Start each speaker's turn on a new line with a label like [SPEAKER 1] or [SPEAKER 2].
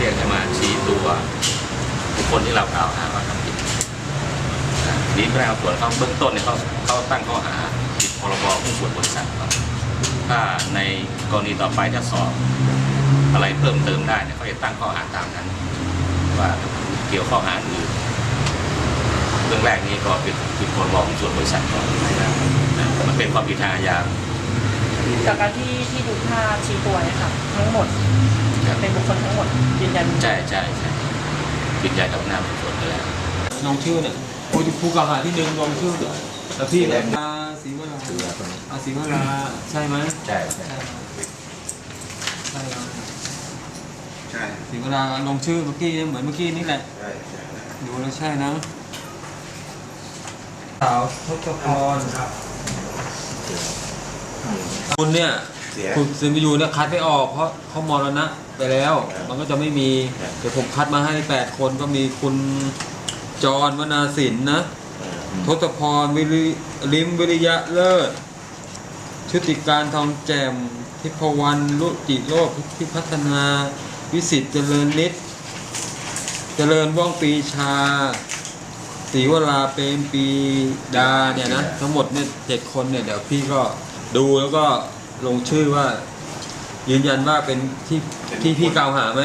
[SPEAKER 1] เรียกให้มาชี้ตัวบุคคลที่เรากล่าวหาว่าทำผิดอ่าทีนี้พนักงานสอบสวนเขาเบื้องต้นเนี่ยเขาเขาตั้งข้อหาผิดพรบหุ้นส่วนบริษัทก่อนถ้าในกรณีต่อไปจะสอบอะไรเพิ่มเติมได้เนี่ยเขาจะตั้งข้อหาตามนั้น ว่าเกี่ยวข้อหาอื่นเรื่องแรกนี้ก็ผิดผิดพรบหุ้นส่วนบริษัทก่อนนะมันเป็นความผิดทางอาญา
[SPEAKER 2] จากการที่ที่ดูภาพชี้ตัวเนี่ยค่ะทั้งหมด
[SPEAKER 1] ครับ
[SPEAKER 2] เป็นบุคคลทั้งหมดยืนยัน
[SPEAKER 1] ใช่ใช่ใช่ยืนยันกับพนักงานสอบสวนไปแล้ว
[SPEAKER 3] ลงชื่อเนี่ยผู้ที่ผู้กล่าวหาที่หนึ่งลงชื่อแล้วพี่เนี่ยอาศรีวรา
[SPEAKER 1] คือว่าคนนี้
[SPEAKER 3] อาศรีวราใช่ไหม
[SPEAKER 1] ใช่ใช่
[SPEAKER 3] ใช่ครับ
[SPEAKER 4] ใช่
[SPEAKER 3] ศรีวราลงชื่อเมื่อกี้เหมือนเมื่อกี้นี่แหละ
[SPEAKER 4] ใช่ใช่
[SPEAKER 3] ดูแล้วใช่นะสาวทศพรคุ ณเนี่ย
[SPEAKER 4] เสีย
[SPEAKER 3] คุณซิมยูเนี่ยคัดไม่ออกเพราะเขามรณะไปแล้วมันก็จะไม่มีเดี๋ยวผมคัดมาให้แปดคนก็มีคุณจรวนาสินนะทศพรวิริลิมวิริยะเลิศชุติการทองแจ่ม ทิพวรรณลุจิโลกพิพัฒนา วิสิตเจริญนิดเจริญว่องปรีชาศรีวราเปรมปรีดาเนี่ยนะ ทั้งหมดเนี่ยเจ็ดคนเนี่ย เดี๋ยวพี่ก็ดูแล้วก็ ลงชื่อว่ายืนยันว่าเป็นที่ที่พี่กล่าวหาไหม